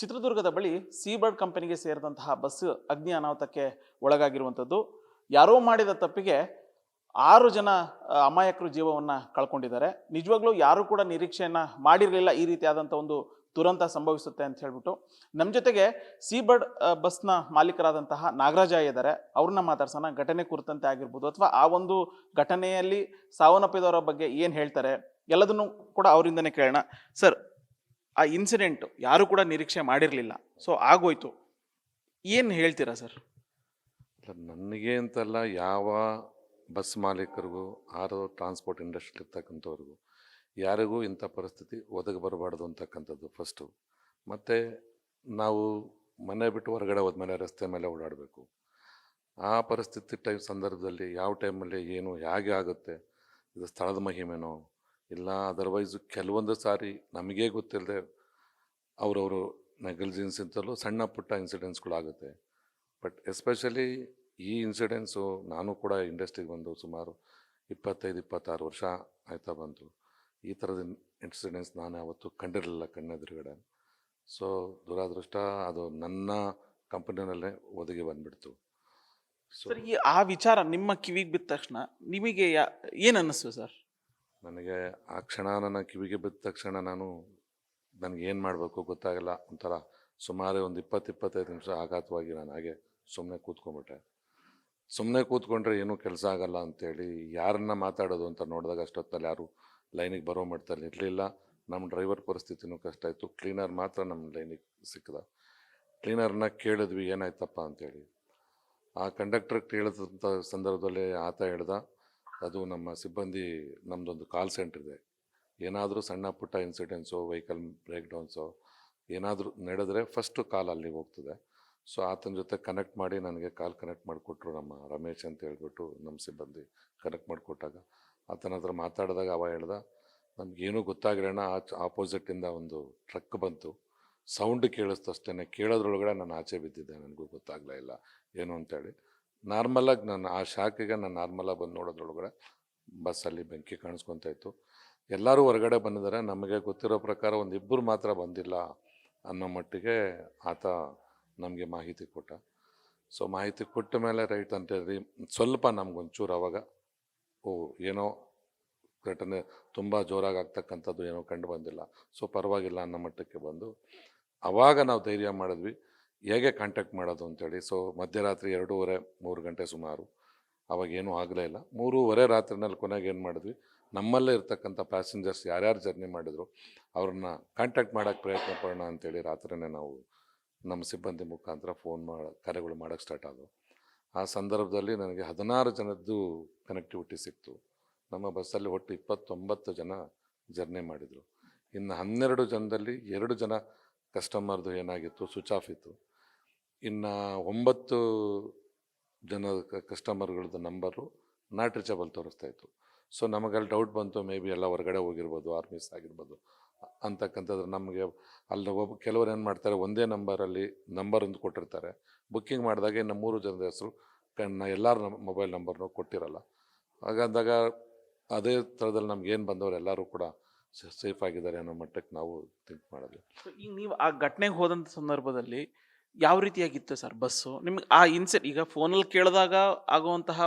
ಚಿತ್ರದುರ್ಗದ ಬಳಿ ಸೀಬರ್ಡ್ ಕಂಪನಿಗೆ ಸೇರಿದಂತಹ ಬಸ್ ಅಗ್ನಿ ಅನಾಹುತಕ್ಕೆ ಒಳಗಾಗಿರುವಂಥದ್ದು. ಯಾರೋ ಮಾಡಿದ ತಪ್ಪಿಗೆ ಆರು ಜನ ಅಮಾಯಕರು ಜೀವವನ್ನು ಕಳ್ಕೊಂಡಿದ್ದಾರೆ. ನಿಜವಾಗ್ಲೂ ಯಾರೂ ಕೂಡ ನಿರೀಕ್ಷೆಯನ್ನು ಮಾಡಿರಲಿಲ್ಲ ಈ ರೀತಿಯಾದಂಥ ಒಂದು ದುರಂತ ಸಂಭವಿಸುತ್ತೆ ಅಂತ ಹೇಳ್ಬಿಟ್ಟು. ನಮ್ಮ ಜೊತೆಗೆ ಸೀಬರ್ಡ್ ಬಸ್ನ ಮಾಲೀಕರಾದಂತಹ ನಾಗರಾಜ ಇದ್ದಾರೆ. ಅವ್ರನ್ನ ಮಾತಾಡ್ಸೋಣ. ಘಟನೆ ಕುರಿತಂತೆ ಆಗಿರ್ಬೋದು ಅಥವಾ ಆ ಒಂದು ಘಟನೆಯಲ್ಲಿ ಸಾವನ್ನಪ್ಪಿದವರ ಬಗ್ಗೆ ಏನು ಹೇಳ್ತಾರೆ? ಎಲ್ಲದನ್ನು ಕೂಡ ಅವರಿಂದನೇ ಕೇಳೋಣ. ಸರ್ ಆ ಇನ್ಸಿಡೆಂಟ್ ಯಾರು ಕೂಡ ನಿರೀಕ್ಷೆ ಮಾಡಿರಲಿಲ್ಲ. ಸೊ ಆಗೋಯ್ತು. ಏನು ಹೇಳ್ತೀರಾ ಸರ್? ನನಗೆ ಅಂತಲ್ಲ ಯಾವ ಬಸ್ ಮಾಲೀಕರಿಗೂ, ಆರೋ ಟ್ರಾನ್ಸ್ಪೋರ್ಟ್ ಇಂಡಸ್ಟ್ರಿ ಇರ್ತಕ್ಕಂಥವ್ರಿಗೂ, ಯಾರಿಗೂ ಇಂಥ ಪರಿಸ್ಥಿತಿ ಒದಗಿ ಬರಬಾರ್ದು ಅಂತಕ್ಕಂಥದ್ದು ಫಸ್ಟು ಮತ್ತು ನಾವು ಮನೆ ಬಿಟ್ಟು ಹೊರಗಡೆ ಹೋದ್ಮೇಲೆ ರಸ್ತೆ ಮೇಲೆ ಓಡಾಡಬೇಕು. ಆ ಪರಿಸ್ಥಿತಿ ಟೈಮ್ ಸಂದರ್ಭದಲ್ಲಿ ಯಾವ ಟೈಮಲ್ಲಿ ಏನು, ಹೇಗೆ ಆಗುತ್ತೆ, ಇದು ಸ್ಥಳದ ಮಹಿಮೆನೋ, ಇಲ್ಲ ಅದರ್ವೈಸು ಕೆಲವೊಂದು ಸಾರಿ ನಮಗೇ ಗೊತ್ತಿಲ್ಲದೆ ಅವರವರು ನೆಗ್ಲಿಜೆನ್ಸ್ ಅಂತಲೂ ಸಣ್ಣ ಪುಟ್ಟ ಇನ್ಸಿಡೆಂಟ್ಸ್ಗಳಾಗುತ್ತೆ. ಬಟ್ ಎಸ್ಪೆಷಲಿ ಈ ಇನ್ಸಿಡೆನ್ಸು ನಾನು ಕೂಡ ಇಂಡಸ್ಟ್ರಿಗೆ ಬಂದು ಸುಮಾರು ಇಪ್ಪತ್ತೈದು ಇಪ್ಪತ್ತಾರು ವರ್ಷ ಆಯ್ತಾ ಬಂತು. ಈ ಥರದ ಇನ್ಸಿಡೆಂಟ್ಸ್ ನಾನು ಯಾವತ್ತೂ ಕಂಡಿರಲಿಲ್ಲ ಕಣ್ಣೆದುರುಗಡೆ. ಸೊ ದುರಾದೃಷ್ಟ ಅದು ನನ್ನ ಕಂಪನಿನಲ್ಲೇ ಒದಗಿ ಬಂದ್ಬಿಡ್ತು. ಸೊ ಸರ್ ಈ ಆ ವಿಚಾರ ನಿಮ್ಮ ಕಿವಿಗೆ ಬಿದ್ದ ತಕ್ಷಣ ನಿಮಗೆ ಏನ್ ಅನ್ನಿಸ್ತು ಸರ್? ನನಗೆ ಆ ಕ್ಷಣ ನನ್ನ ಕಿವಿಗೆ ಬಿದ್ದ ತಕ್ಷಣ ನಾನು ನನಗೆ ಏನು ಮಾಡಬೇಕು ಗೊತ್ತಾಗಲ್ಲ. ಒಂಥರ ಸುಮಾರು ಒಂದು ಇಪ್ಪತ್ತು, ಇಪ್ಪತ್ತೈದು ನಿಮಿಷ ಆಘಾತವಾಗಿ ನಾನು ಹಾಗೆ ಸುಮ್ಮನೆ ಕೂತ್ಕೊಂಡ್ಬಿಟ್ಟೆ. ಸುಮ್ಮನೆ ಕೂತ್ಕೊಂಡ್ರೆ ಏನೂ ಕೆಲಸ ಆಗಲ್ಲ ಅಂತೇಳಿ ಯಾರನ್ನ ಮಾತಾಡೋದು ಅಂತ ನೋಡಿದಾಗ ಅಷ್ಟೊತ್ತಲ್ಲಿ ಯಾರು ಲೈನಿಗೆ ಬರೋ ಮಟ್ಟದಲ್ಲಿ ಇರಲಿಲ್ಲ. ನಮ್ಮ ಡ್ರೈವರ್ ಪರಿಸ್ಥಿತಿನೂ ಕಷ್ಟ ಆಯಿತು. ಕ್ಲೀನರ್ ಮಾತ್ರ ನಮ್ಮ ಲೈನಿಗೆ ಸಿಕ್ಕದ. ಕ್ಲೀನರ್ನ ಕೇಳಿದ್ವಿ, ಏನಾಯ್ತಪ್ಪ ಅಂತೇಳಿ. ಆ ಕಂಡಕ್ಟರ್ ಕೇಳಿದಂಥ ಸಂದರ್ಭದಲ್ಲಿ ಆತ ಹೇಳ್ದ, ಅದು ನಮ್ಮ ಸಿಬ್ಬಂದಿ ನಮ್ಮದೊಂದು ಕಾಲ್ ಸೆಂಟರ್ ಇದೆ. ಏನಾದರೂ ಸಣ್ಣ ಪುಟ್ಟ ಇನ್ಸಿಡೆನ್ಸು ವೆಹಿಕಲ್ ಬ್ರೇಕ್ ಡೌನ್ಸು ಏನಾದರೂ ನಡೆದರೆ ಫಸ್ಟು ಕಾಲ್ ಅಲ್ಲಿಗೆ ಹೋಗ್ತದೆ. ಸೊ ಆತನ ಜೊತೆ ಕನೆಕ್ಟ್ ಮಾಡಿ ನನಗೆ ಕಾಲ್ ಕನೆಕ್ಟ್ ಮಾಡಿಕೊಟ್ರು ನಮ್ಮ ರಮೇಶ್ ಅಂತ ಹೇಳ್ಬಿಟ್ಟು ನಮ್ಮ ಸಿಬ್ಬಂದಿ ಕನೆಕ್ಟ್ ಮಾಡಿಕೊಟ್ಟಾಗ. ಆತನ ಹತ್ರ ಮಾತಾಡಿದಾಗ ಅವ ಹೇಳ್ದ ನಮಗೇನೂ ಗೊತ್ತಾಗಿರೋಣ ಆಚ್ ಆಪೋಸಿಟಿಂದ ಒಂದು ಟ್ರಕ್ ಬಂತು. ಸೌಂಡ್ ಕೇಳಿಸ್ತಷ್ಟೇ ಕೇಳೋದ್ರೊಳಗಡೆ ನಾನು ಆಚೆ ಬಿದ್ದಿದ್ದೆ ನನಗೂ ಗೊತ್ತಾಗಲೇ ಇಲ್ಲ. ಏನು ಅಂತೇಳಿ. ನಾರ್ಮಲಾಗಿ ನಾನು ಆ ಶಾಖೆಗೆ ನಾನು ನಾರ್ಮಲಾಗಿ ಬಂದು ನೋಡೋದ್ರೊಳಗಡೆ ಬಸ್ಸಲ್ಲಿ ಬೆಂಕಿ ಕಾಣಿಸ್ಕೊತಾ ಇತ್ತು. ಎಲ್ಲರೂ ಹೊರಗಡೆ ಬಂದಿದ್ದಾರೆ. ನಮಗೆ ಗೊತ್ತಿರೋ ಪ್ರಕಾರ ಒಂದು ಇಬ್ಬರು ಮಾತ್ರ ಬಂದಿಲ್ಲ ಅನ್ನೋ ಮಟ್ಟಿಗೆ ಆತ ನಮಗೆ ಮಾಹಿತಿ ಕೊಟ್ಟ. ಸೊ ಮಾಹಿತಿ ಕೊಟ್ಟ ಮೇಲೆ ರೈಟ್ ಅಂತ ಹೇಳಿ ಸ್ವಲ್ಪ ನಮ್ಗೊಂಚೂರು ಅವಾಗ, ಓ, ಏನೋ ಘಟನೆ ತುಂಬ ಜೋರಾಗಿ ಆಗ್ತಕ್ಕಂಥದ್ದು ಏನೋ ಕಂಡು ಬಂದಿಲ್ಲ. ಸೊ ಪರವಾಗಿಲ್ಲ ಅನ್ನೋ ಮಟ್ಟಕ್ಕೆ ಬಂದು ಆವಾಗ ನಾವು ಧೈರ್ಯ ಮಾಡಿದ್ವಿ. ಹೇಗೆ ಕಾಂಟ್ಯಾಕ್ಟ್ ಮಾಡೋದು ಅಂತೇಳಿ ಸೊ ಮಧ್ಯರಾತ್ರಿ ಎರಡೂವರೆ ಮೂರು ಗಂಟೆ ಸುಮಾರು. ಅವಾಗ ಏನೂ ಆಗಲೇ ಇಲ್ಲ. ಮೂರುವರೆ ರಾತ್ರಿನಲ್ಲಿ ಕೊನೆಗೆ ಏನು ಮಾಡಿದ್ವಿ ನಮ್ಮಲ್ಲೇ ಇರ್ತಕ್ಕಂಥ ಪ್ಯಾಸೆಂಜರ್ಸ್ ಯಾರ್ಯಾರು ಜರ್ನಿ ಮಾಡಿದ್ರು, ಅವ್ರನ್ನ ಕಾಂಟ್ಯಾಕ್ಟ್ ಮಾಡೋಕ್ಕೆ ಪ್ರಯತ್ನ ಪಡೋಣ ಅಂತೇಳಿ ರಾತ್ರಿನೇ ನಾವು ನಮ್ಮ ಸಿಬ್ಬಂದಿ ಮುಖಾಂತರ ಫೋನ್ ಮಾಡ ಕರೆಗಳು ಮಾಡೋಕ್ಕೆ ಸ್ಟಾರ್ಟ್ ಆದವು. ಆ ಸಂದರ್ಭದಲ್ಲಿ ನನಗೆ ಹದಿನಾರು ಜನದ್ದು ಕನೆಕ್ಟಿವಿಟಿ ಸಿಕ್ತು. ನಮ್ಮ ಬಸ್ಸಲ್ಲಿ ಒಟ್ಟು ಇಪ್ಪತ್ತೊಂಬತ್ತು ಜನ ಜರ್ನಿ ಮಾಡಿದರು. ಇನ್ನು ಹನ್ನೆರಡು ಜನದಲ್ಲಿ ಎರಡು ಜನ ಕಸ್ಟಮರ್ದು ಏನಾಗಿತ್ತು ಸ್ವಿಚ್ ಆಫ್ ಇತ್ತು. ಇನ್ನು ಒಂಬತ್ತು ಜನ ಕಸ್ಟಮರ್ಗಳದ್ದು ನಂಬರು ನಾಟ್ ರೀಚಬಲ್ ತೋರಿಸ್ತಾ ಇತ್ತು. ಸೊ ನಮಗಲ್ಲಿ ಡೌಟ್ ಬಂತು ಮೇ ಬಿ ಎಲ್ಲ ಹೊರಗಡೆ ಹೋಗಿರ್ಬೋದು ಆರ್ ಮಿಸ್ ಆಗಿರ್ಬೋದು, ಅಂತಕ್ಕಂಥದ್ದು ನಮಗೆ ಅಲ್ಲಿ ಒಬ್ಬ ಕೆಲವರು ಏನು ಮಾಡ್ತಾರೆ, ಒಂದೇ ನಂಬರಲ್ಲಿ ನಂಬರ್ ಒಂದು ಕೊಟ್ಟಿರ್ತಾರೆ. ಬುಕ್ಕಿಂಗ್ ಮಾಡಿದಾಗ ಇನ್ನು ಮೂರು ಜನದ ಹೆಸರು ಕಣ್ಣ ಎಲ್ಲರ ಮೊಬೈಲ್ ನಂಬರ್ನು ಕೊಟ್ಟಿರಲ್ಲ. ಹಾಗಾದಾಗ ಅದೇ ಥರದಲ್ಲಿ ನಮ್ಗೆ ಏನು ಬಂದವರು ಎಲ್ಲರೂ ಕೂಡ ಸೇಫ್ ಆಗಿದ್ದಾರೆ ಅನ್ನೋ ಮಟ್ಟಕ್ಕೆ ನಾವು ಥಿಂಕ್ ಮಾಡಿದ್ವಿ. ಈಗ ನೀವು ಆ ಘಟನೆಗೆ ಹೋದಂಥ ಸಂದರ್ಭದಲ್ಲಿ ಯಾವ ರೀತಿಯಾಗಿತ್ತು ಸರ್ ಬಸ್ಸು? ನಿಮ್ಗೆ ಆ ಇನ್ಸಿಡೆಂಟ್ ಈಗ ಫೋನಲ್ಲಿ ಕೇಳಿದಾಗ ಆಗುವಂತಹ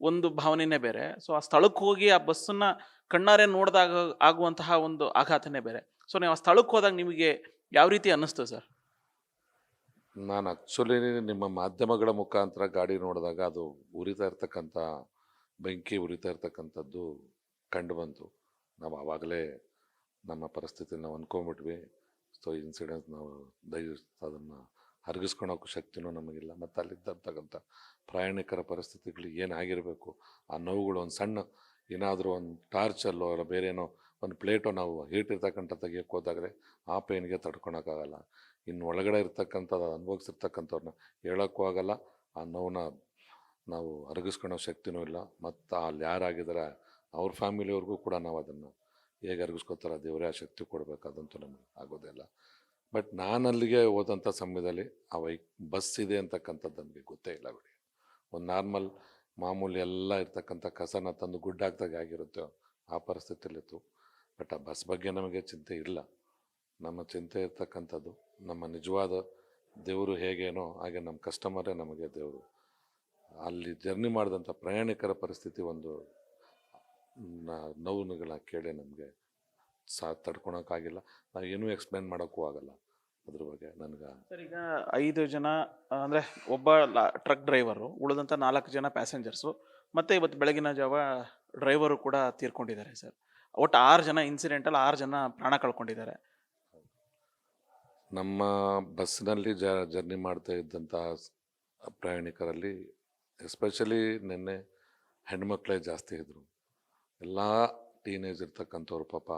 ಒಂದು ಭಾವನೆನೇ ಬೇರೆ. ಸೊ ಆ ಸ್ಥಳಕ್ಕೆ ಹೋಗಿ ಆ ಬಸ್ಸನ್ನ ಕಣ್ಣಾರೆ ನೋಡಿದಾಗ ಆಗುವಂತಹ ಒಂದು ಆಘಾತನೇ ಬೇರೆ. ಸೊ ನೀವು ಆ ಸ್ಥಳಕ್ಕೆ ಹೋದಾಗ ನಿಮಗೆ ಯಾವ ರೀತಿ ಅನ್ನಿಸ್ತದೆ ಸರ್? ನಾನು ಆ್ಯಕ್ಚುಲಿ ನಿಮ್ಮ ಮಾಧ್ಯಮಗಳ ಮುಖಾಂತರ ಗಾಡಿ ನೋಡಿದಾಗ ಅದು ಉರಿತಾ ಇರ್ತಕ್ಕಂಥ, ಬೆಂಕಿ ಉರಿತಾ ಇರ್ತಕ್ಕಂಥದ್ದು ಕಂಡು ಬಂತು. ನಾವು ಆವಾಗಲೇ ನಮ್ಮ ಪರಿಸ್ಥಿತಿನ ನಾವು ಅಂದ್ಕೊಂಬಿಟ್ವಿ ಸೊ ಇನ್ಸಿಡೆಂಟ್ ನಾವು ದಯವಿಟ್ಟು ಅದನ್ನು ಹರಗಿಸ್ಕೊಳೋಕ್ಕೂ ಶಕ್ತಿನೂ ನಮಗಿಲ್ಲ. ಮತ್ತು ಅಲ್ಲಿದ್ದಂತಕ್ಕಂಥ ಪ್ರಯಾಣಿಕರ ಪರಿಸ್ಥಿತಿಗಳು ಏನಾಗಿರಬೇಕು ಆ ನೋವುಗಳು ಒಂದು ಸಣ್ಣ ಏನಾದರೂ ಒಂದು ಟಾರ್ಚಲ್ಲೋ ಇಲ್ಲ ಬೇರೆ ಏನೋ ಒಂದು ಪ್ಲೇಟೋ ನಾವು ಹೀಟ್ ಇರ್ತಕ್ಕಂಥ ತೆಗಿಯೋಕ್ಕೆ ಹೋದಾಗಲೇ ಆ ಪೇನ್ಗೆ ತಡ್ಕೊಳಕ್ಕಾಗಲ್ಲ ಇನ್ನು ಒಳಗಡೆ ಇರ್ತಕ್ಕಂಥದ್ದು ಅನುಭವಿಸಿರ್ತಕ್ಕಂಥವ್ರನ್ನ ಹೇಳೋಕ್ಕೂ ಆಗಲ್ಲ. ಆ ನೋವನ್ನ ನಾವು ಅರಗಿಸ್ಕೊಳೋ ಶಕ್ತಿನೂ ಇಲ್ಲ. ಮತ್ತು ಅಲ್ಲಿ ಯಾರಾಗಿದ್ದಾರೆ ಅವ್ರ ಫ್ಯಾಮಿಲಿಯವ್ರಿಗೂ ಕೂಡ ನಾವು ಅದನ್ನು ಹೇಗೆ ಅರಗಿಸ್ಕೋತಾರೆ ದೇವರೇ ಆ ಶಕ್ತಿ ಕೊಡಬೇಕು, ಅದಂತೂ ನಮಗೆ ಆಗೋದಿಲ್ಲ ಬಟ್ ನಾನು ಅಲ್ಲಿಗೆ ಹೋದಂಥ ಸಮಯದಲ್ಲಿ ಆ ವೈಕ್, ಬಸ್ ಇದೆ ಅಂತಕ್ಕಂಥದ್ದು ನಮಗೆ ಗೊತ್ತೇ ಇಲ್ಲ ಬಿಡಿ. ಒಂದು ನಾರ್ಮಲ್ ಮಾಮೂಲಿ ಎಲ್ಲ ಇರ್ತಕ್ಕಂಥ ಕಸನ ತಂದು ಗುಡ್ಡಾಗ್ದಾಗ ಆಗಿರುತ್ತೋ ಆ ಪರಿಸ್ಥಿತಿಯಲ್ಲಿತ್ತು. ಬಟ್ ಆ ಬಸ್ ಬಗ್ಗೆ ನಮಗೆ ಚಿಂತೆ ಇಲ್ಲ. ನಮ್ಮ ಚಿಂತೆ ಇರ್ತಕ್ಕಂಥದ್ದು, ನಮ್ಮ ನಿಜವಾದ ದೇವರು ಹೇಗೇನೋ ಹಾಗೆ ನಮ್ಮ ಕಸ್ಟಮರೇ ನಮಗೆ ದೇವರು. ಅಲ್ಲಿ ಜರ್ನಿ ಮಾಡಿದಂಥ ಪ್ರಯಾಣಿಕರ ಪರಿಸ್ಥಿತಿ ಒಂದು ನೋವುಗಳನ್ನ ಕೇಳಿ ನಮಗೆ ಸಾ ತಡ್ಕೊಳಕ್ಕಾಗಿಲ್ಲ. ನಾವು ಏನೂ ಎಕ್ಸ್ಪ್ಲೇನ್ ಮಾಡೋಕ್ಕೂ ಆಗಲ್ಲ. ಅದ್ರ ಬಗ್ಗೆ ನನಗೆ ಸರ್ ಈಗ ಐದು ಜನ ಅಂದರೆ ಒಬ್ಬ ಟ್ರಕ್ ಡ್ರೈವರು ಉಳಿದಂಥ ನಾಲ್ಕು ಜನ ಪ್ಯಾಸೆಂಜರ್ಸು ಮತ್ತು ಇವತ್ತು ಬೆಳಗಿನ ಜಾವ ಡ್ರೈವರು ಕೂಡ ತೀರ್ಕೊಂಡಿದ್ದಾರೆ ಸರ್. ಒಟ್ಟು ಆರು ಜನ ಇನ್ಸಿಡೆಂಟಲ್ಲಿ ಆರು ಜನ ಪ್ರಾಣ ಕಳ್ಕೊಂಡಿದ್ದಾರೆ. ನಮ್ಮ ಬಸ್ನಲ್ಲಿ ಜ ಜರ್ನಿ ಮಾಡ್ತಾ ಇದ್ದಂಥ ಸ್- ಪ್ರಯಾಣಿಕರಲ್ಲಿ ಎಸ್ಪೆಷಲಿ ನಿನ್ನೆ ಹೆಣ್ಮಕ್ಳೇ ಜಾಸ್ತಿ ಇದ್ದರು ಎಲ್ಲ ಟೀನೇಜ್ ಇರ್ತಕ್ಕಂಥವ್ರು ಪಾಪ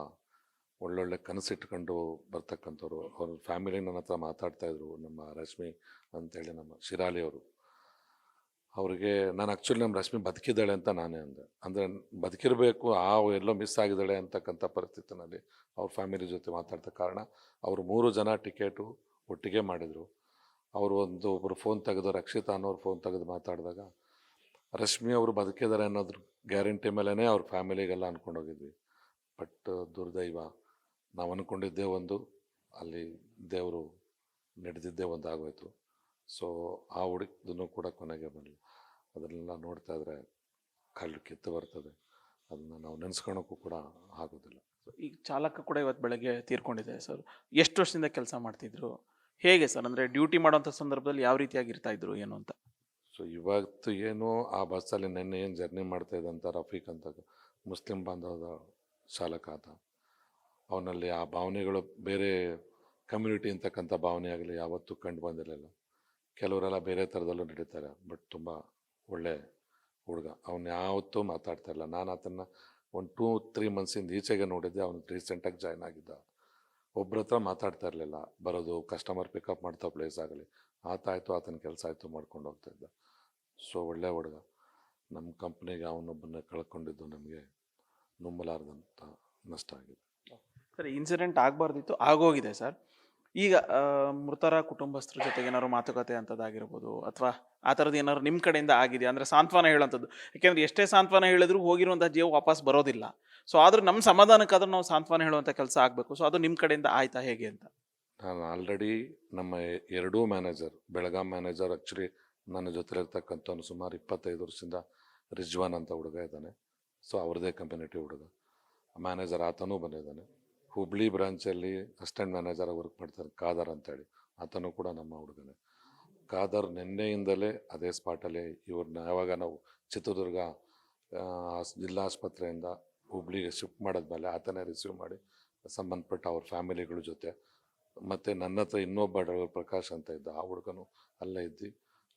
ಒಳ್ಳೊಳ್ಳೆ ಕನಸಿಟ್ಕೊಂಡು ಬರ್ತಕ್ಕಂಥವ್ರು, ಅವ್ರ ಫ್ಯಾಮಿಲಿ ನನ್ನ ಹತ್ರ ಮಾತಾಡ್ತಾ ಇದ್ರು, ನಮ್ಮ ರಶ್ಮಿ ಅಂತೇಳಿ ನಮ್ಮ ಶಿರಾಲಿ ಅವರು. ಅವರಿಗೆ, ನಾನು ಆ್ಯಕ್ಚುಲಿ ನಮ್ಮ ರಶ್ಮಿ ಬದುಕಿದ್ದಾಳೆ ಅಂತ ನಾನೇ ಅಂದೆ. ಅಂದರೆ ಬದುಕಿರಬೇಕು, ಆ ಎಲ್ಲೋ ಮಿಸ್ ಆಗಿದ್ದಾಳೆ ಅಂತಕ್ಕಂಥ ಪರಿಸ್ಥಿತಿನಲ್ಲಿ ಅವ್ರ ಫ್ಯಾಮಿಲಿ ಜೊತೆ ಮಾತಾಡ್ತಾ ಕಾರಣ ಅವರು ಮೂರು ಜನ ಟಿಕೆಟು ಒಟ್ಟಿಗೆ ಮಾಡಿದರು. ಅವರು ಒಂದು ಒಬ್ಬರು ಫೋನ್ ತೆಗೆದು, ರಕ್ಷಿತಾ ಅನ್ನೋರು ಫೋನ್ ತೆಗೆದು ಮಾತಾಡಿದಾಗ ರಶ್ಮಿ ಅವರು ಬದುಕಿದ್ದಾರೆ ಅನ್ನೋದ್ರ ಗ್ಯಾರಂಟಿ ಮೇಲೇ ಅವ್ರ ಫ್ಯಾಮಿಲಿಗೆಲ್ಲ ಅಂದ್ಕೊಂಡು ಹೋಗಿದ್ವಿ ಬಟ್ ದುರ್ದೈವ. ನಾವು ಅಂದ್ಕೊಂಡಿದ್ದೇ ಒಂದು ಅಲ್ಲಿ ದೇವರು ನಡೆದಿದ್ದೇ ಒಂದು ಆಗೋಯ್ತು. ಸೊ ಆ ಹುಡುಕಿದೂ ಕೂಡ ಕೊನೆಗೆ ಬರಲಿಲ್ಲ ಅದನ್ನೆಲ್ಲ ನೋಡ್ತಾ ಇದ್ರೆ ಕಲ್ಲು ಕಿತ್ತು ಬರ್ತದೆ. ಅದನ್ನು ನಾವು ನೆನೆಸ್ಕೊಳಕ್ಕೂ ಕೂಡ ಆಗೋದಿಲ್ಲ. ಈಗ ಚಾಲಕ ಕೂಡ ಇವತ್ತು ಬೆಳಗ್ಗೆ ತೀರ್ಕೊಂಡಿದೆ ಸರ್. ಎಷ್ಟು ವರ್ಷದಿಂದ ಕೆಲಸ ಮಾಡ್ತಿದ್ರು? ಹೇಗೆ ಸರ್? ಅಂದರೆ ಡ್ಯೂಟಿ ಮಾಡೋಂಥ ಸಂದರ್ಭದಲ್ಲಿ ಯಾವ ರೀತಿಯಾಗಿ ಇರ್ತಾ ಇದ್ರು ಏನು ಅಂತ? ಸೊ ಇವತ್ತು ಏನು ಆ ಬಸ್ಸಲ್ಲಿ ನೆನ್ನೆ ಏನು ಜರ್ನಿ ಮಾಡ್ತಾ ಇದ್ದಂಥ ರಫೀಕ್ ಅಂತ ಮುಸ್ಲಿಂ ಬಾಂಧವದ ಚಾಲಕ ಆತ ಅವನಲ್ಲಿ ಆ ಭಾವನೆಗಳು ಬೇರೆ ಕಮ್ಯುನಿಟಿ ಅಂತಕ್ಕಂಥ ಭಾವನೆ ಆಗಲಿ ಯಾವತ್ತೂ ಕಂಡು ಬಂದಿರಲಿಲ್ಲ. ಕೆಲವರೆಲ್ಲ ಬೇರೆ ಥರದಲ್ಲೂ ನಡೀತಾರೆ ಬಟ್ ತುಂಬ ಒಳ್ಳೆ ಹುಡುಗ. ಅವನು ಯಾವತ್ತೂ ಮಾತಾಡ್ತಾ ಇಲ್ಲ. ನಾನು ಆತನ್ನು ಒಂದು ಟೂ ತ್ರೀ ಮಂತ್ಸಿಂದ ಈಚೆಗೆ ನೋಡಿದ್ದೆ. ಅವನು ರೀಸೆಂಟಾಗಿ ಜಾಯ್ನ್ ಆಗಿದ್ದ. ಒಬ್ಬರ ಹತ್ರ ಮಾತಾಡ್ತಾ ಇರಲಿಲ್ಲ. ಬರೋದು ಕಸ್ಟಮರ್ ಪಿಕಪ್ ಮಾಡ್ತಾ ಪ್ಲೇಸ್ ಆಗಲಿ. ಆತ ಆಯಿತು, ಆತನ ಕೆಲಸ ಆಯಿತು ಮಾಡ್ಕೊಂಡು ಹೋಗ್ತಾ ಇದ್ದ. ಸೊ ಒಳ್ಳೆ ಹುಡುಗ. ನಮ್ಮ ಕಂಪ್ನಿಗೆ ಅವನೊಬ್ಬನ ಕಳ್ಕೊಂಡಿದ್ದು ನಮಗೆ ನುಂಬಲಾರ್ದಂಥ ನಷ್ಟ ಆಗಿದೆ. ಸರ್ ಇನ್ಸಿಡೆಂಟ್ ಆಗಬಾರ್ದಿತ್ತು, ಆಗೋಗಿದೆ ಸರ್. ಈಗ ಮೃತರ ಕುಟುಂಬಸ್ಥರ ಜೊತೆಗೆ ಏನಾದ್ರು ಮಾತುಕತೆ ಅಂತದಾಗಿರ್ಬೋದು, ಅಥವಾ ಆ ಥರದ್ದು ಏನಾದ್ರು ನಿಮ್ಮ ಕಡೆಯಿಂದ ಆಗಿದೆ ಅಂದರೆ ಸಾಂತ್ವನ ಹೇಳೋಂಥದ್ದು. ಯಾಕೆಂದ್ರೆ ಎಷ್ಟೇ ಸಾಂತ್ವನ ಹೇಳಿದ್ರು ಹೋಗಿರುವಂಥ ಜೀವ ವಾಪಸ್ ಬರೋದಿಲ್ಲ. ಸೊ ಆದರೂ ನಮ್ಮ ಸಮಾಧಾನಕ್ಕಾದ್ರೂ ನಾವು ಸಾಂತ್ವನ ಹೇಳುವಂಥ ಕೆಲಸ ಆಗಬೇಕು. ಸೊ ಅದು ನಿಮ್ಮ ಕಡೆಯಿಂದ ಆಯ್ತಾ ಹೇಗೆ ಅಂತ? ನಾನು ಆಲ್ರೆಡಿ ನಮ್ಮ ಎರಡೂ ಮ್ಯಾನೇಜರ್ ಬೆಳಗಾಂ ಮ್ಯಾನೇಜರ್ ಆ್ಯಕ್ಚುಲಿ ನನ್ನ ಜೊತೆಲಿರ್ತಕ್ಕಂಥವ್ನು ಸುಮಾರು ಇಪ್ಪತ್ತೈದು ವರ್ಷದಿಂದ ರಿಜ್ವಾನ್ ಅಂತ ಹುಡುಗ ಇದ್ದಾನೆ. ಸೊ ಅವ್ರದ್ದೇ ಕಂಪನಿಟಿ ಹುಡುಗ. ಮ್ಯಾನೇಜರ್ ಆತನೂ ಬಂದಿದ್ದಾನೆ. ಹುಬ್ಳಿ ಬ್ರಾಂಚಲ್ಲಿ ಅಸಿಸ್ಟೆಂಟ್ ಮ್ಯಾನೇಜರ್ ವರ್ಕ್ ಮಾಡ್ತಾರೆ ಖಾದರ್ ಅಂತೇಳಿ. ಆತನೂ ಕೂಡ ನಮ್ಮ ಹುಡುಗನೇ. ಖಾದರ್ ನಿನ್ನೆಯಿಂದಲೇ ಅದೇ ಸ್ಪಾಟಲ್ಲಿ ಇವ್ರನ್ನ ಯಾವಾಗ ನಾವು ಚಿತ್ರದುರ್ಗ ಜಿಲ್ಲಾ ಆಸ್ಪತ್ರೆಯಿಂದ ಹುಬ್ಳಿಗೆ ಶಿಫ್ಟ್ ಮಾಡಿದ್ಮೇಲೆ ಆತನೇ ರಿಸೀವ್ ಮಾಡಿ ಸಂಬಂಧಪಟ್ಟ ಅವ್ರ ಫ್ಯಾಮಿಲಿಗಳ ಜೊತೆ. ಮತ್ತು ನನ್ನ ಹತ್ರ ಇನ್ನೊಬ್ಬ ಡ್ರೈವರ್ ಪ್ರಕಾಶ್ ಅಂತ ಇದ್ದ. ಆ ಹುಡುಗನು ಅಲ್ಲೇ ಇದ್ದು.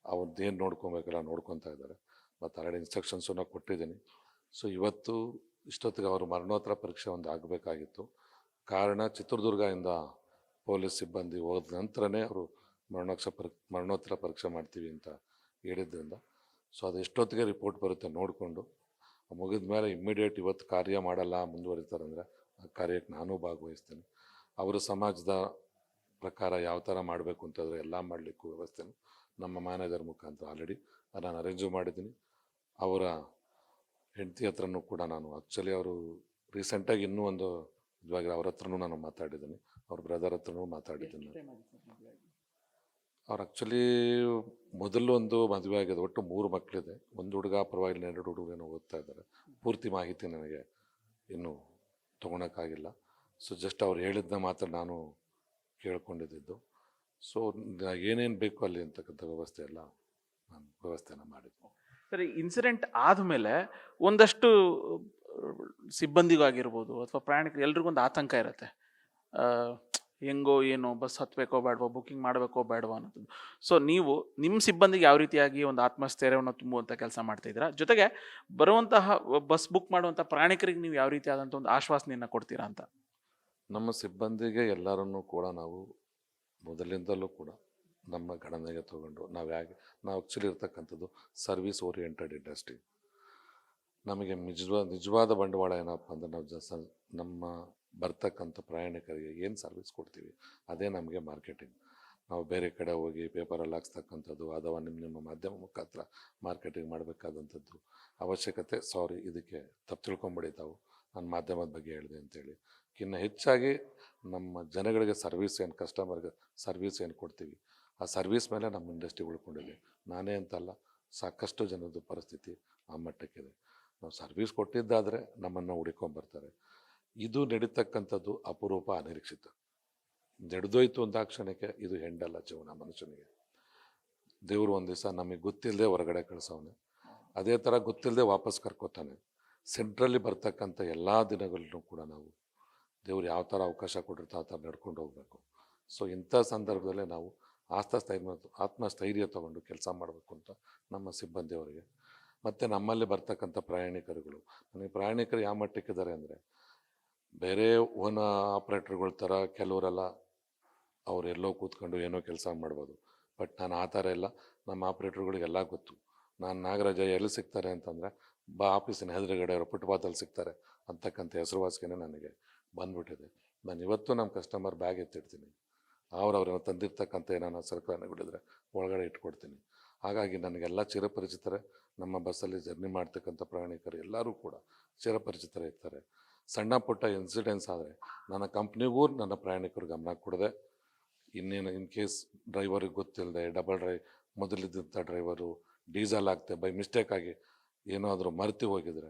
ಅವ್ರದ್ದೇನು ನೋಡ್ಕೊಬೇಕಲ್ಲ ನೋಡ್ಕೊತಾ ಇದ್ದಾರೆ. ಮತ್ತು ಆಲ್ರೆಡಿ ಇನ್ಸ್ಟ್ರಕ್ಷನ್ಸನ್ನು ಕೊಟ್ಟಿದ್ದೀನಿ. ಸೊ ಇವತ್ತು ಇಷ್ಟೊತ್ತಿಗೆ ಅವರು ಮರಣೋತ್ತರ ಪರೀಕ್ಷೆ ಒಂದು ಆಗಬೇಕಾಗಿತ್ತು. ಕಾರಣ ಚಿತ್ರದುರ್ಗದಿಂದ ಪೊಲೀಸ್ ಸಿಬ್ಬಂದಿ ಹೋದ ನಂತರನೇ ಅವರು ಮರಣೋಕ್ಷ ಮರಣೋತ್ತರ ಪರೀಕ್ಷೆ ಮಾಡ್ತೀವಿ ಅಂತ ಹೇಳಿದ್ದರಿಂದ ಸೊ ಅದು ಎಷ್ಟೊತ್ತಿಗೆ ರಿಪೋರ್ಟ್ ಬರುತ್ತೆ ನೋಡಿಕೊಂಡು, ಮುಗಿದ ಮೇಲೆ ಇಮ್ಮಿಡಿಯೇಟ್ ಇವತ್ತು ಕಾರ್ಯ ಮಾಡಲ್ಲ ಮುಂದುವರಿತಾರೆ ಅಂದರೆ ಆ ಕಾರ್ಯಕ್ಕೆ ನಾನು ಭಾಗವಹಿಸ್ತೇನೆ. ಅವರು ಸಮಾಜದ ಪ್ರಕಾರ ಯಾವ ಥರ ಮಾಡಬೇಕು ಅಂತಂದರೆ ಎಲ್ಲ ಮಾಡಲಿಕ್ಕೂ ವ್ಯವಸ್ಥೆನೂ ನಮ್ಮ ಮ್ಯಾನೇಜರ್ ಮುಖಾಂತರ ಆಲ್ರೆಡಿ ನಾನು ಅರೇಂಜು ಮಾಡಿದ್ದೀನಿ. ಅವರ ಹೆಂಡತಿ ಹತ್ರನೂ ಕೂಡ ನಾನು ಆ್ಯಕ್ಚುಲಿ ಅವರು ರೀಸೆಂಟಾಗಿ ಇನ್ನೂ ಒಂದು ಇವಾಗ ಅವ್ರ ಹತ್ರನೂ ನಾನು ಮಾತಾಡಿದ್ದೀನಿ. ಅವ್ರ ಬ್ರದರ್ ಹತ್ರನೂ ಮಾತಾಡಿದ್ದೀನಿ. ಅವ್ರು ಆ್ಯಕ್ಚುಲಿ ಮೊದಲು ಒಂದು ಮದುವೆ ಆಗಿದೆ. ಒಟ್ಟು ಮೂರು ಮಕ್ಕಳಿದೆ ಒಂದು ಹುಡುಗ, ಪರವಾಗಿಲ್ಲ, ಎರಡು ಹುಡುಗನೂ ಓದ್ತಾ ಇದ್ದಾರೆ. ಪೂರ್ತಿ ಮಾಹಿತಿ ನನಗೆ ಇನ್ನೂ ತೊಗೊಳಕ್ಕಾಗಿಲ್ಲ. ಸೊ ಜಸ್ಟ್ ಅವ್ರು ಹೇಳಿದ್ದನ್ನ ಮಾತ್ರ ನಾನು ಕೇಳ್ಕೊಂಡಿದ್ದು. ಸೊ ಏನೇನು ಬೇಕು ಅಲ್ಲಿ ಅಂತಕ್ಕಂಥ ವ್ಯವಸ್ಥೆ ಎಲ್ಲ ನಾನು ವ್ಯವಸ್ಥೆನ ಮಾಡಿದ್ದೆ. ಸರಿ ಇನ್ಸಿಡೆಂಟ್ ಆದಮೇಲೆ ಒಂದಷ್ಟು ಸಿಬ್ಬಂದಿಗೂ ಆಗಿರ್ಬೋದು ಅಥವಾ ಪ್ರಯಾಣಿಕರು ಎಲ್ರಿಗೂ ಒಂದು ಆತಂಕ ಇರುತ್ತೆ. ಹೆಂಗೋ ಏನೋ ಬಸ್ ಹತ್ತಬೇಕೋ ಬೇಡವೋ ಬುಕ್ಕಿಂಗ್ ಮಾಡಬೇಕೋ ಬೇಡವೋ ಅನ್ನೋದು. ಸೊ ನೀವು ನಿಮ್ಮ ಸಿಬ್ಬಂದಿಗೆ ಯಾವ ರೀತಿಯಾಗಿ ಒಂದು ಆತ್ಮಸ್ಥೈರ್ಯವನ್ನು ತುಂಬುವಂಥ ಕೆಲಸ ಮಾಡ್ತಿದ್ದೀರಾ ಜೊತೆಗೆ ಬರುವಂತಹ ಬಸ್ ಬುಕ್ ಮಾಡುವಂಥ ಪ್ರಯಾಣಿಕರಿಗೆ ನೀವು ಯಾವ ರೀತಿಯಾದಂಥ ಒಂದು ಆಶ್ವಾಸನೆಯನ್ನು ಕೊಡ್ತೀರಾ ಅಂತ? ನಮ್ಮ ಸಿಬ್ಬಂದಿಗೆ ಎಲ್ಲರನ್ನೂ ಕೂಡ ನಾವು ಮೊದಲಿಂದಲೂ ಕೂಡ ನಮ್ಮ ಗಣನೆಗೆ ತಗೊಂಡು ನಾವು ಹೇಗೆ ನಾವು ಆ್ಯಕ್ಚುಲಿ ಇರ್ತಕ್ಕಂಥದ್ದು ಸರ್ವಿಸ್ ಓರಿಯೆಂಟೆಡ್ ಇಂಡಸ್ಟ್ರಿ ನಮಗೆ ನಿಜವಾದ ನಿಜವಾದ ಬಂಡವಾಳ ಏನಪ್ಪ ಅಂದರೆ ನಾವು ಸ- ನಮ್ಮ ಬರ್ತಕ್ಕಂಥ ಪ್ರಯಾಣಿಕರಿಗೆ ಏನು ಸರ್ವಿಸ್ ಕೊಡ್ತೀವಿ, ಅದೇ ನಮಗೆ ಮಾರ್ಕೆಟಿಂಗ್ ನಾವು ಬೇರೆ ಕಡೆ ಹೋಗಿ ಪೇಪರಲ್ಲಿ ಹಾಕ್ಸ್ತಕ್ಕಂಥದ್ದು, ಅಥವಾ ನಿಮ್ಮ ನಿಮ್ಮ ಮಾಧ್ಯಮ ಮುಖಾಂತರ ಮಾರ್ಕೆಟಿಂಗ್ ಮಾಡಬೇಕಾದಂಥದ್ದು ಅವಶ್ಯಕತೆ ಸಾರಿ ಇದಕ್ಕೆ ತಪ್ಪು ತಿಳ್ಕೊಂಬಿಡಿ ತಾವು ನಾನು ಮಾಧ್ಯಮದ ಬಗ್ಗೆ ಹೇಳಿದೆ ಅಂತೇಳಿ. ಇನ್ನು ಹೆಚ್ಚಾಗಿ ನಮ್ಮ ಜನಗಳಿಗೆ ಸರ್ವಿಸ್ ಏನು ಕಸ್ಟಮರ್ಗೆ ಸರ್ವಿಸ್ ಏನು ಕೊಡ್ತೀವಿ, ಆ ಸರ್ವಿಸ್ ಮೇಲೆ ನಮ್ಮ ಇಂಡಸ್ಟ್ರಿ ಉಳ್ಕೊಂಡಿದೆ. ನಾನೇ ಅಂತಲ್ಲ, ಸಾಕಷ್ಟು ಜನರದ್ದು ಪರಿಸ್ಥಿತಿ ಆ ಮಟ್ಟಕ್ಕಿದೆ. ನಾವು ಸರ್ವಿಸ್ ಕೊಟ್ಟಿದ್ದಾದರೆ ನಮ್ಮನ್ನು ಹುಡುಕೊಂಬರ್ತಾರೆ ಇದು ನಡೀತಕ್ಕಂಥದ್ದು ಅಪರೂಪ ಅನಿರೀಕ್ಷಿತ. ನಡೆದೋಯ್ತು ಅಂತ ಕ್ಷಣಕ್ಕೆ ಇದು ಹೆಂಡಲ್ಲ ಜೀವನ ಮನುಷ್ಯನಿಗೆ. ದೇವರು ಒಂದು ದಿವಸ ನಮಗೆ ಗೊತ್ತಿಲ್ಲದೆ ಹೊರಗಡೆ ಕಳಿಸೋನೆ ಅದೇ ಥರ ಗೊತ್ತಿಲ್ಲದೆ ವಾಪಸ್ ಕರ್ಕೋತಾನೆ. ಸೆಂಟ್ರಲ್ಲಿ ಬರ್ತಕ್ಕಂಥ ಎಲ್ಲ ದಿನಗಳನ್ನೂ ಕೂಡ ನಾವು ದೇವ್ರು ಯಾವ ಥರ ಅವಕಾಶ ಕೊಟ್ಟಿರ್ತಾ ಆ ಥರ ನಡ್ಕೊಂಡು ಹೋಗಬೇಕು. ಸೊ ಇಂಥ ಸಂದರ್ಭದಲ್ಲೇ ನಾವು ಆತ್ಮಸ್ಥೈರ್ಯ ಆತ್ಮಸ್ಥೈರ್ಯ ತಗೊಂಡು ಕೆಲಸ ಮಾಡಬೇಕು ಅಂತ ನಮ್ಮ ಸಿಬ್ಬಂದಿಯವರಿಗೆ ಮತ್ತು ನಮ್ಮಲ್ಲಿ ಬರ್ತಕ್ಕಂಥ ಪ್ರಯಾಣಿಕರುಗಳು. ನನಗೆ ಪ್ರಯಾಣಿಕರು ಯಾವ ಮಟ್ಟಕ್ಕಿದ್ದಾರೆ ಅಂದರೆ, ಬೇರೆ ಓನ್ ಆಪ್ರೇಟರ್ಗಳ ಥರ ಕೆಲವರೆಲ್ಲ ಅವ್ರು ಎಲ್ಲೋ ಕೂತ್ಕೊಂಡು ಏನೋ ಕೆಲಸ ಮಾಡ್ಬೋದು. ಬಟ್ ನಾನು ಆ ಥರ ಎಲ್ಲ ನಮ್ಮ ಆಪ್ರೇಟರ್ಗಳಿಗೆಲ್ಲ ಗೊತ್ತು. ನಾನು ನಾಗರಾಜ ಎಲ್ಲಿ ಸಿಗ್ತಾರೆ ಅಂತಂದರೆ, ಬಾ ಆಫೀಸಿನ ಎದುರುಗಡೆ ಅವರು ಫುಟ್ಪಾತಲ್ಲಿ ಸಿಗ್ತಾರೆ ಅಂತಕ್ಕಂಥ ಹೆಸರುವಾಸಿಗೆನೇ ನನಗೆ ಬಂದ್ಬಿಟ್ಟಿದೆ. ನಾನು ಇವತ್ತು ನಮ್ಮ ಕಸ್ಟಮರ್ ಬ್ಯಾಗ್ ಎತ್ತಿಡ್ತೀನಿ. ಅವ್ರವ್ರನ್ನ ತಂದಿರ್ತಕ್ಕಂಥ ಏನಾನ ಸರಕುಗಳಿದ್ರೆ ಒಳಗಡೆ ಇಟ್ಕೊಡ್ತೀನಿ. ಹಾಗಾಗಿ ನನಗೆಲ್ಲ ಚಿರಪರಿಚಿತರೇ. ನಮ್ಮ ಬಸ್ಸಲ್ಲಿ ಜರ್ನಿ ಮಾಡ್ತಕ್ಕಂಥ ಪ್ರಯಾಣಿಕರು ಎಲ್ಲರೂ ಕೂಡ ಚಿರಪರಿಚಿತರಿರ್ತಾರೆ ಸಣ್ಣ ಪುಟ್ಟ ಇನ್ಸಿಡೆನ್ಸ್ ಆದರೆ ನನ್ನ ಕಂಪ್ನಿಗೂ ನನ್ನ ಪ್ರಯಾಣಿಕರು ಗಮನ ಕೊಡದೆ, ಇನ್ನೇನು ಇನ್ ಕೇಸ್ ಡ್ರೈವರಿಗೆ ಗೊತ್ತಿಲ್ಲದೆ ಡಬಲ್ ಡ್ರೈ ಮೊದಲಿದ್ದಂಥ ಡ್ರೈವರು ಡೀಸೆಲ್ ಆಗ್ತೆ ಬೈ ಮಿಸ್ಟೇಕ್ ಆಗಿ ಏನಾದರೂ ಮರೆತು ಹೋಗಿದರೆ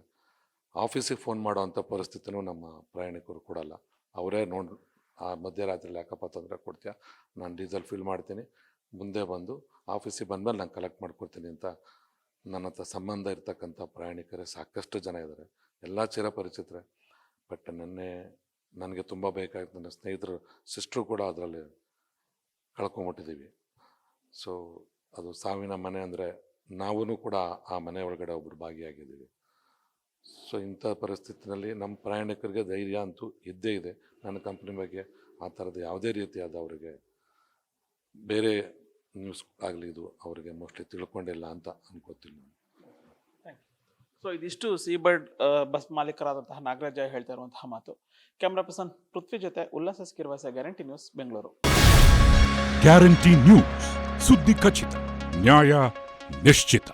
ಆಫೀಸಿಗೆ ಫೋನ್ ಮಾಡೋ ಅಂಥ ಪರಿಸ್ಥಿತಿನೂ ನಮ್ಮ ಪ್ರಯಾಣಿಕರು ಕೊಡಲ್ಲ. ಅವರೇ ನೋಡಿ, ಆ ಮಧ್ಯರಾತ್ರಿಲಿ ಯಾಕಪ್ಪ ತೊಂದರೆ ಕೊಡ್ತೀಯ? ನಾನು ಡೀಸೆಲ್ ಫಿಲ್ ಮಾಡ್ತೀನಿ, ಮುಂದೆ ಬಂದು ಆಫೀಸಿಗೆ ಬಂದಮೇಲೆ ನಾನು ಕಲೆಕ್ಟ್ ಮಾಡ್ಕೊಡ್ತೀನಿ ಅಂತ ನನ್ನ ಹತ್ರ ಸಂಬಂಧ ಇರ್ತಕ್ಕಂಥ ಪ್ರಯಾಣಿಕರೇ ಸಾಕಷ್ಟು ಜನ ಇದ್ದಾರೆ. ಎಲ್ಲ ಚಿರಪರಿಚಿತರೆ. ಬಟ್ ನೆನ್ನೆ ನನಗೆ ತುಂಬ ಬೇಕಾಗಿತ್ತು. ನನ್ನ ಸ್ನೇಹಿತರು, ಸಿಸ್ಟ್ರು ಕೂಡ ಅದರಲ್ಲಿ ಕಳ್ಕೊಂಬಿಟ್ಟಿದ್ದೀವಿ. ಸೊ, ಅದು ಸಾವಿನ ಮನೆ ಅಂದರೆ ನಾವೂ ಕೂಡ ಆ ಮನೆ ಒಳಗಡೆ ಒಬ್ಬರು ಭಾಗಿಯಾಗಿದ್ದೀವಿ. ಸೊ, ಇಂಥ ಪರಿಸ್ಥಿತಿನಲ್ಲಿ ನಮ್ಮ ಪ್ರಯಾಣಿಕರಿಗೆ ಧೈರ್ಯ ಅಂತೂ ಇದ್ದೇ ಇದೆ. ನನ್ನ ಕಂಪ್ನಿ ಬಗ್ಗೆ ಆ ಥರದ ಯಾವುದೇ ರೀತಿಯಾದ ಅವರಿಗೆ ಬೇರೆ ನ್ಯೂಸ್ ಆಗಲಿ ಇದು ಅವರಿಗೆ ಮೋಸ್ಟ್ಲಿ ತಿಳ್ಕೊಂಡಿಲ್ಲ ಅಂತ ಅನ್ಕೋತೀನಿ ನಾನು ಸೊ ಇದಿಷ್ಟು ಸೀಬರ್ಡ್ ಬಸ್ ಮಾಲೀಕರಾದಂತಹ ನಾಗರಾಜ ಹೇಳ್ತಾ ಇರುವಂತಹ ಮಾತು. ಕ್ಯಾಮ್ರಾ ಪರ್ಸನ್ ಪೃಥ್ವಿ ಜೊತೆ ಉಲ್ಲಾಸ ಸ್ಕಿರ್ವಾಸ guarantee news Bengaluru guarantee news ಸುದ್ದಿ ಖಚಿತ ನ್ಯಾಯ ನಿಶ್ಚಿತ.